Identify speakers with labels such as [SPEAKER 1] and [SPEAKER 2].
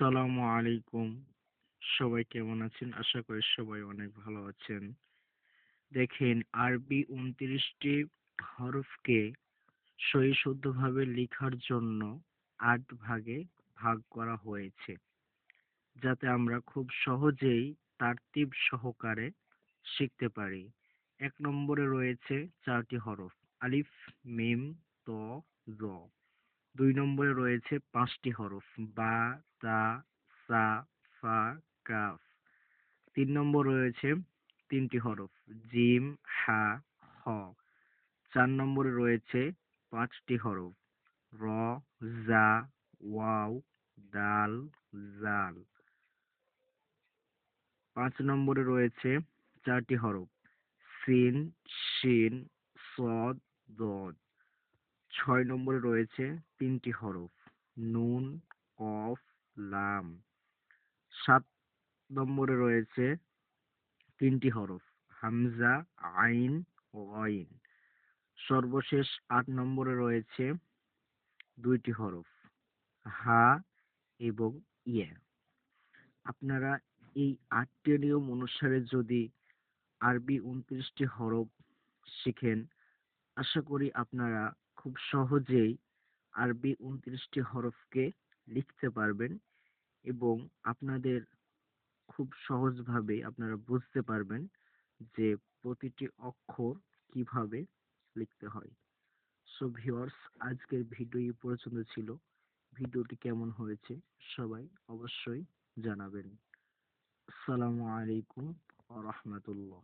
[SPEAKER 1] আসসালামু আলাইকুম। সবাই কেমন আছেন? আশা করি সবাই অনেক ভালো আছেন। দেখেন, আরবি উনত্রিশটি হরফকে সহি শুদ্ধভাবে লেখার জন্য আট ভাগে ভাগ করা হয়েছে, যাতে আমরা খুব সহজেই তারতিব সহকারে শিখতে পারি। এক নম্বরে রয়েছে চারটি হরফ, আলিফ, মিম, ত র দুই নম্বরে রয়েছে পাঁচটি হরফ, বা, তা, সা, ফা, কাফ। তিন নম্বর রয়েছে তিনটি হরফ, জিম, হা, হ। চার নম্বরে রয়েছে পাঁচটি হরফ, র, জা, ওয়াও, দাল, জাল। পাঁচ নম্বরে রয়েছে চারটি হরফ, সিন, শিন, সদ, দদ। ছয় নম্বরে রয়েছে তিনটি হরফ, নুন, কফ, লাম। সাত নম্বরে রয়েছে তিনটি হরফ, হামজা, আইন ও আইন সর্বশেষ আট নম্বরে রয়েছে দুইটি হরফ, হা এবং ইয়া। আপনারা এই আটটি নিয়ম অনুসারে যদি আরবি উনত্রিশটি হরফ শিখেন, আশা করি আপনারা খুব সহজেই আরবি উনত্রিশটি হরফকে লিখতে পারবেন এবং আপনাদের খুব সহজভাবে আপনারা বুঝতে পারবেন যে প্রতিটি অক্ষর কীভাবে লিখতে হয়। সো ভিওর্স আজকের ভিডিও এই পর্যন্ত ছিল। ভিডিওটি কেমন হয়েছে সবাই অবশ্যই জানাবেন। আসসালামু আলাইকুম ওয়া রাহমাতুল্লাহ।